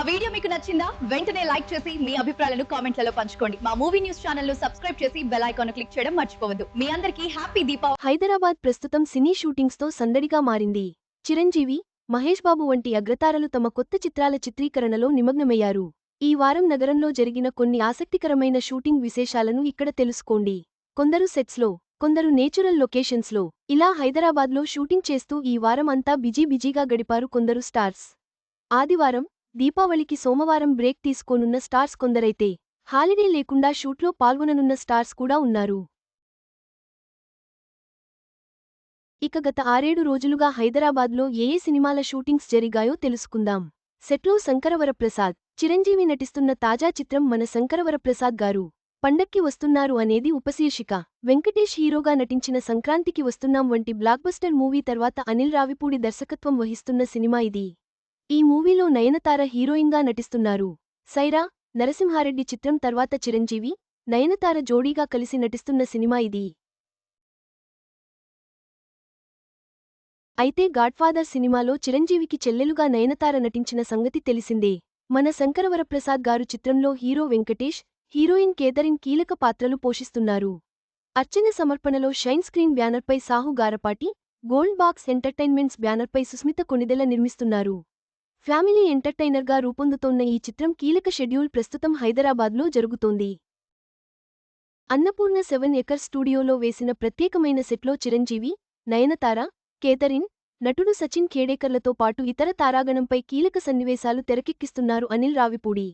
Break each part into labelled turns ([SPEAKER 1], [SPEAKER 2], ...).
[SPEAKER 1] మా వీడియో మీకు నచ్చిందా? వెంటనే లైక్ చేసి మీ అభిప్రాయాలను కామెంట్లలో పంచుకోండి. మా మూవీ న్యూస్ ఛానల్ను సబ్స్క్రైబ్ చేసి బెల్ ఐకాన్ క్లిక్ చేయడం మర్చిపోవద్దు. మీ అందరికీ హ్యాపీ దీపావళి.
[SPEAKER 2] హైదరాబాద్ ప్రస్తుతం సినీ షూటింగ్స్తో సందడిగా మారింది. చిరంజీవి మహేష్ బాబు వంటి అగ్రతారలు తమ కొత్త చిత్రాల చిత్రీకరణలో నిమగ్నమయ్యారు. ఈ వారం నగరంలో జరిగిన కొన్ని ఆసక్తికరమైన షూటింగ్ విశేషాలను ఇక్కడ తెలుసుకోండి. కొందరు సెట్స్లో కొందరు నేచురల్ లొకేషన్స్లో. ఇలా హైదరాబాద్లో షూటింగ్ చేస్తూ ఈ వారం అంతా బిజీ బిజీగా గడిపారు కొందరు స్టార్స్. ఆదివారం దీపావళికి సోమవారం బ్రేక్ తీసుకోనున్న స్టార్స్ కొందరైతే హాలిడే లేకుండా షూట్లో పాల్గొననున్న స్టార్స్ కూడా ఉన్నారు. ఇక గత ఆరేడు రోజులుగా హైదరాబాద్లో ఏ ఏ సినిమాల షూటింగ్స్ జరిగాయో తెలుసుకుందాం. సెట్లో శంకరవరప్రసాద్ చిరంజీవి నటిస్తున్న తాజా చిత్రం మన శంకరవరప్రసాద్ గారు పండక్కి వస్తున్నారు అనేది ఉపశీర్షిక. వెంకటేష్ హీరోగా నటించిన సంక్రాంతికి వస్తున్నాం వంటి బ్లాక్బస్టర్ మూవీ తర్వాత అనిల్ రావిపూడి దర్శకత్వం వహిస్తున్న సినిమా ఇది. ఈ మూవీలో నయనతార హీరోయిన్గా నటిస్తున్నారు. సైరా నరసింహారెడ్డి చిత్రం తర్వాత చిరంజీవి నయనతార జోడీగా కలిసి నటిస్తున్న సినిమా ఇది. అయితే గాడ్ఫాదర్ సినిమాలో చిరంజీవికి చెల్లెలుగా నయనతార నటించిన సంగతి తెలిసిందే. మన శంకరవరప్రసాద్ గారు చిత్రంలో హీరో వెంకటేష్ హీరోయిన్ కేథరిన్ కీలక పాత్రలు పోషిస్తున్నారు. అర్చన సమర్పణలో షైన్ స్క్రీన్ బ్యానర్పై Sahu Garapati gold box entertainments బ్యానర్పై సుస్మిత కొనిదెల నిర్మిస్తున్నారు. ఫ్యామిలీ ఎంటర్టైనర్గా రూపొందుతోన్న ఈ చిత్రం కీలక షెడ్యూల్ ప్రస్తుతం హైదరాబాద్లో జరుగుతోంది. అన్నపూర్ణ సెవెన్ ఎకర్ స్టూడియోలో వేసిన ప్రత్యేకమైన సెట్లో చిరంజీవి నయనతార కేథరిన్ నటుడు సచిన్ ఖేడేకర్లతో పాటు ఇతర తారాగణంపై కీలక సన్నివేశాలు తెరకెక్కిస్తున్నారు అనిల్ రావిపూడి.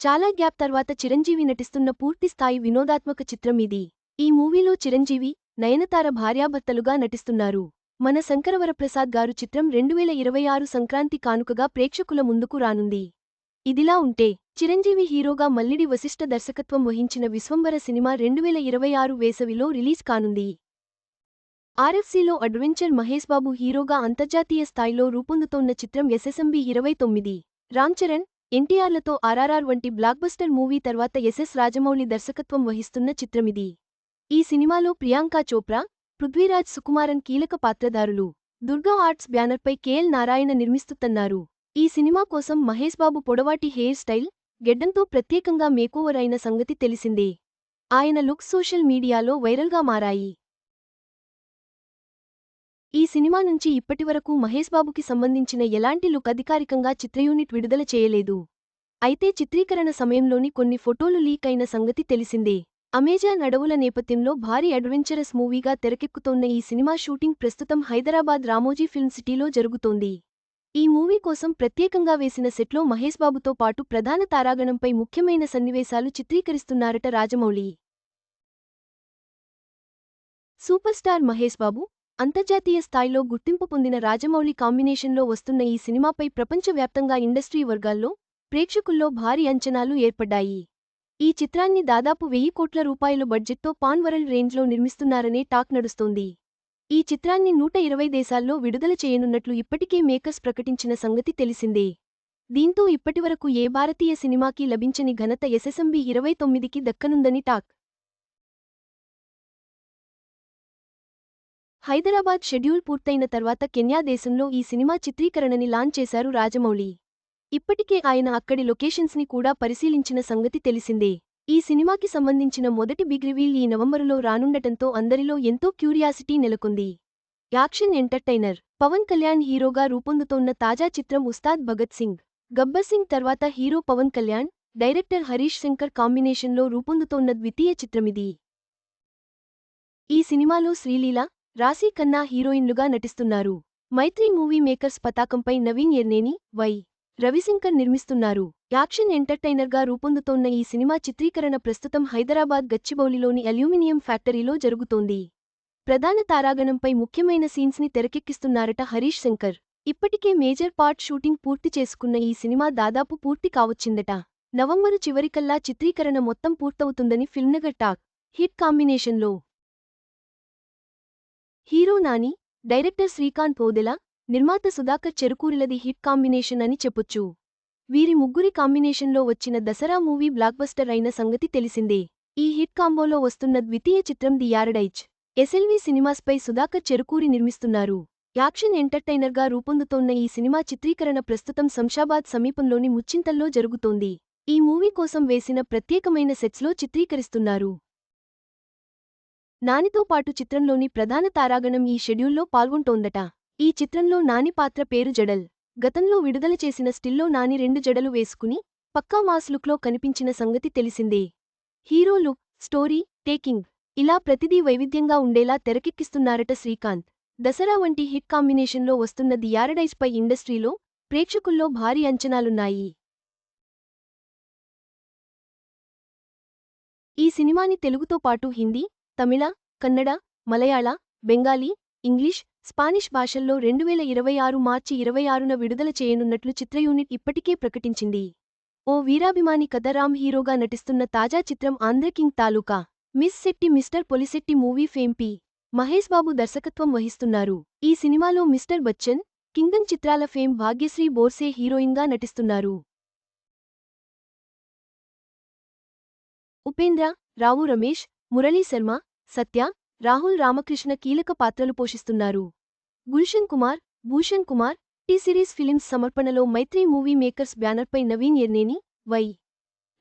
[SPEAKER 2] చాలా గ్యాప్ తర్వాత చిరంజీవి నటిస్తున్న పూర్తిస్థాయి వినోదాత్మక చిత్రం ఇది. ఈ మూవీలో చిరంజీవి నయనతార భార్యాభర్తలుగా నటిస్తున్నారు. మన శంకరవరప్రసాద్ గారు చిత్రం రెండువేల ఇరవై ఆరు సంక్రాంతి కానుకగా ప్రేక్షకుల ముందుకు రానుంది. ఇదిలా ఉంటే చిరంజీవి హీరోగా మల్లిడి వశిష్ఠ దర్శకత్వం వహించిన విశ్వంబర సినిమా రెండువేల ఇరవై ఆరు వేసవిలో రిలీజ్ కానుంది. ఆర్ఎఫ్సీలో అడ్వెంచర్ మహేష్ బాబు హీరోగా అంతర్జాతీయ స్థాయిలో రూపొందుతోన్న చిత్రం ఎస్ఎస్ఎంబి ఇరవై తొమ్మిది. రామ్ చరణ్ ఎన్టీఆర్లతో ఆర్ఆర్ఆర్ వంటి బ్లాక్బస్టర్ మూవీ తర్వాత ఎస్ఎస్ రాజమౌళి దర్శకత్వం వహిస్తున్న చిత్రమిది. ఈ సినిమాలో ప్రియాంకా చోప్రా పృథ్వీరాజ్ సుకుమారన్ కీలక పాత్రధారులు. దుర్గా ఆర్ట్స్ బ్యానర్పై కేఎల్ నారాయణ నిర్మిస్తున్నారు ఈ సినిమా కోసం మహేష్ బాబు పొడవాటి హెయిర్ స్టైల్ గెడ్డంతో ప్రత్యేకంగా మేకోవర్ అయిన సంగతి తెలిసిందే. ఆయన లుక్ సోషల్ మీడియాలో వైరల్గా మారాయి. ఈ సినిమా నుంచి ఇప్పటివరకు మహేష్ బాబుకి సంబంధించిన ఎలాంటి లుక్ అధికారికంగా చిత్రయూనిట్ విడుదల చేయలేదు. అయితే చిత్రీకరణ సమయంలోని కొన్ని ఫోటోలు లీక్ అయిన సంగతి తెలిసిందే. అమెజాన్ అడవుల నేపథ్యంలో భారీ అడ్వెంచరస్ మూవీగా తెరకెక్కుతోన్న ఈ సినిమా షూటింగ్ ప్రస్తుతం హైదరాబాద్ రామోజీ ఫిల్మ్ సిటీలో జరుగుతోంది. ఈ మూవీ కోసం ప్రత్యేకంగా వేసిన సెట్లో మహేష్ బాబుతో పాటు ప్రధాన తారాగణంపై ముఖ్యమైన సన్నివేశాలు చిత్రీకరిస్తున్నారట రాజమౌళి. సూపర్ స్టార్ మహేష్ బాబు అంతర్జాతీయ స్థాయిలో గుర్తింపు పొందిన రాజమౌళి కాంబినేషన్లో వస్తున్న ఈ సినిమాపై ప్రపంచవ్యాప్తంగా ఇండస్ట్రీ వర్గాల్లో ప్రేక్షకుల్లో భారీ అంచనాలు ఏర్పడ్డాయి. ఈ చిత్రాన్ని దాదాపు వెయ్యి కోట్ల రూపాయల బడ్జెట్తో పాన్ వరల్డ్ రేంజ్లో నిర్మిస్తున్నారనే టాక్ నడుస్తోంది. ఈ చిత్రాన్ని నూట ఇరవై దేశాల్లో విడుదల చేయనున్నట్లు ఇప్పటికే మేకర్స్ ప్రకటించిన సంగతి తెలిసిందే. దీంతో ఇప్పటివరకు ఏ భారతీయ సినిమాకి లభించని ఘనత ఎస్ఎస్ఎంబి ఇరవై తొమ్మిదికి దక్కనుందని టాక్. హైదరాబాద్ షెడ్యూల్ పూర్తయిన తర్వాత కెన్యా దేశంలో ఈ సినిమా చిత్రీకరణని లాంచ్ చేశారు రాజమౌళి. ఇప్పటికే ఆయన అక్కడి లొకేషన్స్ని కూడా పరిశీలించిన సంగతి తెలిసిందే. ఈ సినిమాకి సంబంధించిన మొదటి బిగ్ రివీల్ ఈ నవంబరులో రానుండటంతో అందరిలో ఎంతో క్యూరియాసిటీ నెలకొంది. యాక్షన్ ఎంటర్టైనర్ పవన్ కళ్యాణ్ హీరోగా రూపొందుతోన్న తాజా చిత్రం ఉస్తాద్ భగత్ సింగ్ గబ్బర్ సింగ్ తర్వాత హీరో పవన్ కళ్యాణ్ డైరెక్టర్ హరీష్ శంకర్ కాంబినేషన్లో రూపొందుతోన్న ద్వితీయ చిత్రమిది. ఈ సినిమాలో శ్రీలీల రాశీ ఖన్నా హీరోయిన్లుగా నటిస్తున్నారు. మైత్రి మూవీ మేకర్స్ పతాకంపై నవీన్ ఎర్నేని వై. రవిశంకర్ నిర్మిస్తున్నారు. యాక్షన్ ఎంటర్టైనర్గా రూపొందుతోన్న ఈ సినిమా చిత్రీకరణ ప్రస్తుతం హైదరాబాద్ గచ్చిబౌలిలోని అల్యూమినియం ఫ్యాక్టరీలో జరుగుతోంది. ప్రధాన తారాగణంపై ముఖ్యమైన సీన్స్ని తెరకెక్కిస్తున్నారట హరీష్ శంకర్. ఇప్పటికే మేజర్ పార్ట్ షూటింగ్ పూర్తి చేసుకున్న ఈ సినిమా దాదాపు పూర్తి కావచ్చిందట. నవంబరు చివరికల్లా చిత్రీకరణ మొత్తం పూర్తవుతుందని ఫిల్మ్నగర్ టాక్ హిట్ కాంబినేషన్లో. హీరో నాని డైరెక్టర్ శ్రీకాంత్ ఓదెలా నిర్మాత సుధాకర్ చెరుకూరిలది హిట్ కాంబినేషన్ అని చెప్పొచ్చు. వీరి ముగ్గురి కాంబినేషన్లో వచ్చిన దసరా మూవీ బ్లాక్బస్టర్ అయిన సంగతి తెలిసిందే. ఈ హిట్ కాంబోలో వస్తున్న ద్వితీయ చిత్రం ది యారడైచ్ ఎస్ఎల్వి సినిమాస్పై సుధాకర్ చెరుకూరి నిర్మిస్తున్నారు. యాక్షన్ ఎంటర్టైనర్గా రూపొందుతోన్న ఈ సినిమా చిత్రీకరణ ప్రస్తుతం శంషాబాద్ సమీపంలోని ముచ్చింతల్లో జరుగుతోంది. ఈ మూవీ కోసం వేసిన ప్రత్యేకమైన సెట్స్లో చిత్రీకరిస్తున్నారు. నానితో పాటు చిత్రంలోని ప్రధాన తారాగణం ఈ షెడ్యూల్లో పాల్గొంటోందట. ఈ చిత్రంలో నాని పాత్ర పేరు జడల్. గతంలో విడుదల చేసిన స్టిల్లో నాని రెండు జడలు వేసుకుని పక్కా మాస్ లుక్లో కనిపించిన సంగతి తెలిసిందే. హీరో లుక్ స్టోరీ టేకింగ్ ఇలా ప్రతిదీ వైవిధ్యంగా ఉండేలా తెరకెక్కిస్తున్నారట శ్రీకాంత్. దసరా వంటి హిట్ కాంబినేషన్లో వస్తున్న ది యారడైజ్ పై ఇండస్ట్రీలో ప్రేక్షకుల్లో భారీ అంచనాలున్నాయి. ఈ సినిమాని తెలుగుతో పాటు హిందీ తమిళ కన్నడ మలయాళ బెంగాలీ ఇంగ్లీష్ స్పానిష్ భాషల్లో రెండువేల ఇరవై ఆరు మార్చి ఇరవై ఆరున విడుదల చేయనున్నట్లు చిత్రయూనిట్ ఇప్పటికే ప్రకటించింది. ఓ వీరాభిమాని కథ రామ్ హీరోగా నటిస్తున్న తాజా చిత్రం Andhra King taluka miss Shetty mister Polishetty movie fame P. Mahesh Babu దర్శకత్వం వహిస్తున్నారు. ఈ సినిమాలో మిస్టర్ బచ్చన్ కింగ్డమ్ చిత్రాల ఫేమ్ భాగ్యశ్రీ బోర్సే హీరోయిన్గా నటిస్తున్నారు. ఉపేంద్ర రావు రమేష్ మురళీ శర్మ సత్య రాహుల్ రామకృష్ణ కీలక పాత్రలు పోషిస్తున్నారు. Gulshan Kumar Bhushan Kumar T series films సమర్పణలో మైత్రి మూవీ మేకర్స్ బ్యానర్పై నవీన్ ఎర్నేని వై.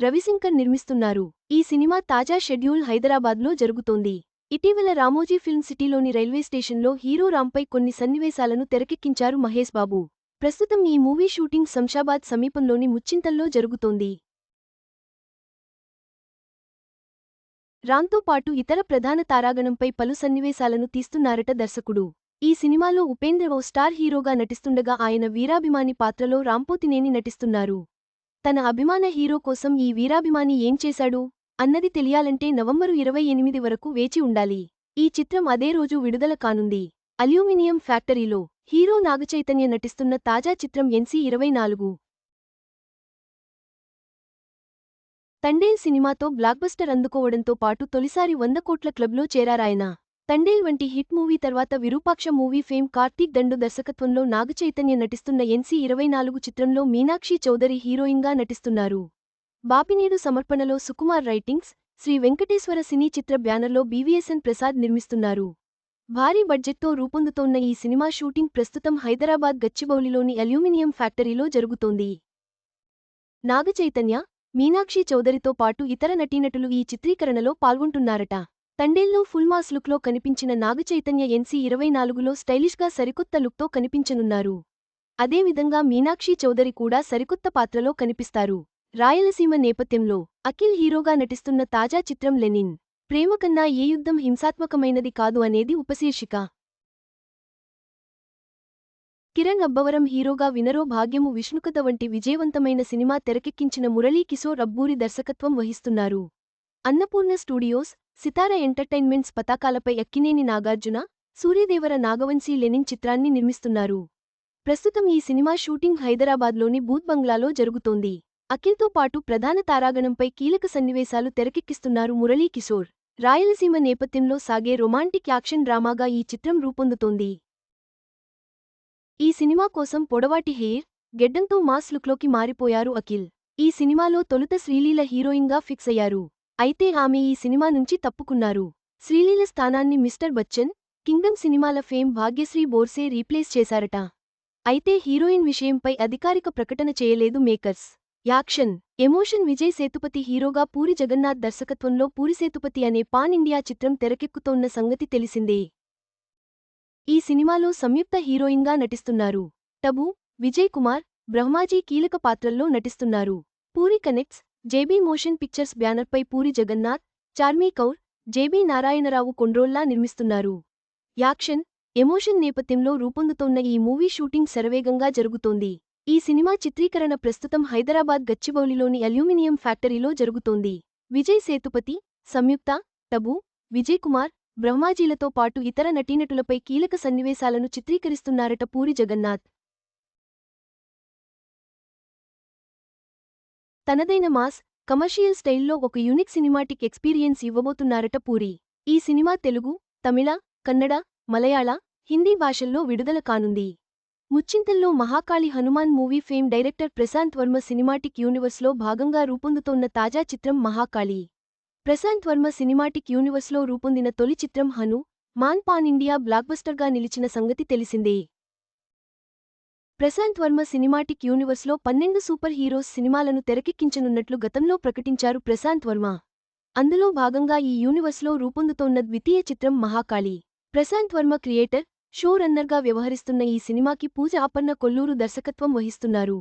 [SPEAKER 2] రవిశంకర్ నిర్మిస్తున్నారు. ఈ సినిమా తాజా షెడ్యూల్ హైదరాబాద్లో జరుగుతోంది. ఇటీవల రామోజీ ఫిల్మ్ సిటీలోని రైల్వే స్టేషన్లో హీరో రాంపై కొన్ని సన్నివేశాలను తెరకెక్కించారు మహేష్ బాబు. ప్రస్తుతం ఈ మూవీ షూటింగ్ శంషాబాద్ సమీపంలోని ముచ్చింతల్లో జరుగుతోంది. రాంతో పాటు ఇతర ప్రధాన తారాగణంపై పలు సన్నివేశాలను తీస్తున్నారట దర్శకుడు. ఈ సినిమాలో ఉపేంద్ర ఓ స్టార్ హీరోగా నటిస్తుండగా ఆయన వీరాభిమాని పాత్రలో రాంపోతినేని నటిస్తున్నారు. తన అభిమాన హీరో కోసం ఈ వీరాభిమాని ఏం చేశాడు? అన్నది తెలియాలంటే నవంబరు ఇరవై ఎనిమిది వరకు వేచి ఉండాలి. ఈ చిత్రం అదే రోజు విడుదల కానుంది. అల్యూమినియం ఫ్యాక్టరీలో హీరో నాగచైతన్య నటిస్తున్న తాజా చిత్రం ఎన్సీ ఇరవై నాలుగు. తండేల్ సినిమాతో బ్లాక్బస్టర్ అందుకోవడంతో పాటు తొలిసారి వంద కోట్ల క్లబ్లో చేరారాయన. తండేల్ వంటి హిట్ మూవీ తర్వాత విరూపాక్ష మూవీ ఫేమ్ కార్తీక్ దండు దర్శకత్వంలో నాగచైతన్య నటిస్తున్న ఎన్సీ ఇరవై నాలుగు చిత్రంలో మీనాక్షి చౌదరి హీరోయిన్గా నటిస్తున్నారు. బాపినేడు సమర్పణలో సుకుమార్ రైటింగ్స్ శ్రీ వెంకటేశ్వర సినీ చిత్ర బ్యానర్లో బీవీఎస్ఎన్ ప్రసాద్ నిర్మిస్తున్నారు. భారీ బడ్జెట్తో రూపొందుతోన్న ఈ సినిమా షూటింగ్ ప్రస్తుతం హైదరాబాద్ గచ్చిబౌలిలోని అల్యూమినియం ఫ్యాక్టరీలో జరుగుతోంది. నాగచైతన్య మీనాక్షి చౌదరితో పాటు ఇతర నటీనటులు ఈ చిత్రీకరణలో పాల్గొంటున్నారట. తండేల్లో ఫుల్మాస్ లుక్లో కనిపించిన నాగచైతన్య ఎన్సీ ఇరవై నాలుగులో స్టైలిష్గా సరికొత్త లుక్తో కనిపించనున్నారు. అదేవిధంగా మీనాక్షి చౌదరి కూడా సరికొత్త పాత్రలో కనిపిస్తారు. రాయలసీమ నేపథ్యంలో అఖిల్ హీరోగా నటిస్తున్న తాజా చిత్రం లెనిన్ ప్రేమ కన్నా ఏ యుద్ధం హింసాత్మకమైనది కాదు అనేది ఉపశీర్షిక. కిరణ్ అబ్బవరం హీరోగా వినరో భాగ్యము విష్ణుకథ వంటి విజయవంతమైన సినిమా తెరకెక్కించిన మురళీ కిషోర్ అబ్బూరి దర్శకత్వం వహిస్తున్నారు. అన్నపూర్ణ స్టూడియోస్ సితార ఎంటర్టైన్మెంట్స్ పతాకాలపై అక్కినేని నాగార్జున సూర్యదేవర నాగవంశీ లెనిన్ చిత్రాన్ని నిర్మిస్తున్నారు. ప్రస్తుతం ఈ సినిమా షూటింగ్ హైదరాబాద్లోని బూత్ బంగ్లాలో జరుగుతోంది. అఖిల్తో పాటు ప్రధాన తారాగణంపై కీలక సన్నివేశాలు తెరకెక్కిస్తున్నారు మురళీ కిశోర్ రాయలసీమ నేపథ్యంలో సాగే రొమాంటిక్ యాక్షన్ డ్రామాగా ఈ చిత్రం రూపొందుతోంది. ఈ సినిమా కోసం పొడవాటి హెయిర్ గెడ్డంతో మాస్ లుక్లోకి మారిపోయారు అఖిల్. ఈ సినిమాలో తొలుత శ్రీలీల హీరోయిన్గా ఫిక్స్ అయ్యారు. అయితే ఆమె ఈ సినిమా నుంచి తప్పుకున్నారు. శ్రీలీల స్థానాన్ని మిస్టర్ బచ్చన్ కింగ్డమ్ సినిమాల ఫేమ్ భాగ్యశ్రీ బోర్సే రీప్లేస్ చేశారట. అయితే హీరోయిన్ విషయంపై అధికారిక ప్రకటన చేయలేదు makers. Action emotion Vijay Sethupathi హీరోగా పూరి జగన్నాథ్ దర్శకత్వంలో పూరి సేతుపతి అనే పాన్ ఇండియా చిత్రం తెరకెక్కుతోన్న సంగతి తెలిసిందే. ఈ సినిమాలో సంయుక్త హీరోయిన్గా నటిస్తున్నారు. టబు విజయ్ కుమార్ బ్రహ్మాజీ కీలక పాత్రల్లో నటిస్తున్నారు. Puri connects JB motion pictures బ్యానర్పై పూరి జగన్నాథ్ చార్మీ కౌర్ జేబీ నారాయణరావు కొండ్రోల్లా నిర్మిస్తున్నారు. యాక్షన్ ఎమోషన్ నేపథ్యంలో రూపొందుతోన్న ఈ మూవీ షూటింగ్ శరవేగంగా జరుగుతోంది. ఈ సినిమా చిత్రీకరణ ప్రస్తుతం హైదరాబాద్ గచ్చిబౌలిలోని అల్యూమినియం ఫ్యాక్టరీలో జరుగుతోంది. విజయ్ సేతుపతి సంయుక్త టబు విజయ్ కుమార్ బ్రహ్మాజీలతో పాటు ఇతర నటీనటులపై కీలక సన్నివేశాలను చిత్రీకరిస్తున్నారట పూరి జగన్నాథ్. తనదైన మాస్ కమర్షియల్ స్టైల్లో ఒక యూనిక్ సినిమాటిక్ ఎక్స్పీరియన్స్ ఇవ్వబోతున్నారట పూరి. ఈ సినిమా తెలుగు తమిళ కన్నడ మలయాళ హిందీ భాషల్లో విడుదల కానుంది. ముచ్చింతల్లో Mahakali Hanuman movie fame director Prashanth Varma cinematic యూనివర్స్లో భాగంగా రూపొందుతోన్న తాజా చిత్రం మహాకాళి. ప్రశాంత్ వర్మ సినిమాటిక్ యూనివర్స్లో రూపొందిన తొలి చిత్రం హను మాన్ పాన్ ఇండియా బ్లాక్బస్టర్గా నిలిచిన సంగతి తెలిసిందే. ప్రశాంత్ వర్మ సినిమాటిక్ యూనివర్స్లో పన్నెండు సూపర్ హీరోస్ సినిమాలను తెరకెక్కించనున్నట్లు గతంలో ప్రకటించారు ప్రశాంత్ వర్మ. అందులో భాగంగా ఈ యూనివర్స్లో రూపొందుతోన్న ద్వితీయ చిత్రం మహాకాళి. ప్రశాంత్ వర్మ క్రియేటర్ షో రన్నర్గా వ్యవహరిస్తున్న ఈ సినిమాకి పూజ ఆపన్న కొల్లూరు దర్శకత్వం వహిస్తున్నారు.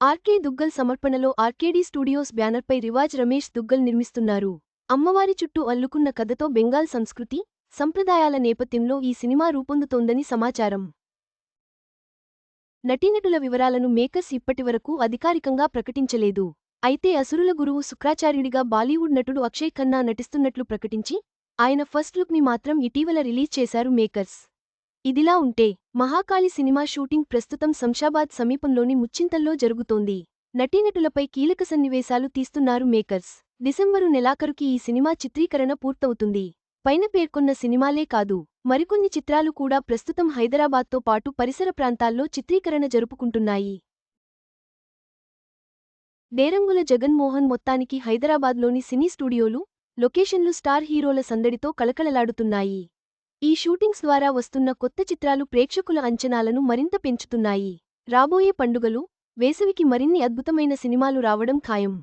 [SPEAKER 2] ఆర్కే దుగ్గల్ సమర్పణలో ఆర్కేడీ స్టూడియోస్ బ్యానర్పై రివాజ్ రమేష్ దుగ్గల్ నిర్మిస్తున్నారు. అమ్మవారి చుట్టూ అల్లుకున్న కథతో బెంగాల్ సంస్కృతి సంప్రదాయాల నేపథ్యంలో ఈ సినిమా రూపొందుతోందని సమాచారం. నటీనటుల వివరాలను మేకర్స్ ఇప్పటివరకు అధికారికంగా ప్రకటించలేదు. అయితే అసురుల గురువు శుక్రాచార్యుడిగా బాలీవుడ్ నటుడు అక్షయ్ ఖన్నా నటిస్తున్నట్లు ప్రకటించి ఆయన ఫస్ట్ లుక్ని మాత్రం ఇటీవల రిలీజ్ చేశారు మేకర్స్. ఇదిలా ఉంటే మహాకాళి సినిమా షూటింగ్ ప్రస్తుతం శంషాబాద్ సమీపంలోని ముచ్చింతల్లో జరుగుతోంది. నటీనటులపై కీలక సన్నివేశాలు తీస్తున్నారు మేకర్స్. డిసెంబరు నెలాఖరుకి ఈ సినిమా చిత్రీకరణ పూర్తవుతుంది. పైన పేర్కొన్న సినిమాలే కాదు. మరికొన్ని చిత్రాలు కూడా ప్రస్తుతం హైదరాబాద్తో పాటు పరిసర ప్రాంతాల్లో చిత్రీకరణ జరుపుకుంటున్నాయి. డేరంగుల జగన్మోహన్ మొత్తానికి హైదరాబాద్లోని సినీ స్టూడియోలు లొకేషన్లు స్టార్ హీరోల సందడితో కళకళలాడుతున్నాయి. ఈ షూటింగ్స్ ద్వారా వస్తున్న కొత్త చిత్రాలు ప్రేక్షకుల అంచనాలను మరింత పెంచుతున్నాయి. రాబోయే పండుగలు వేసవికి మరిన్ని అద్భుతమైన సినిమాలు రావడం ఖాయం.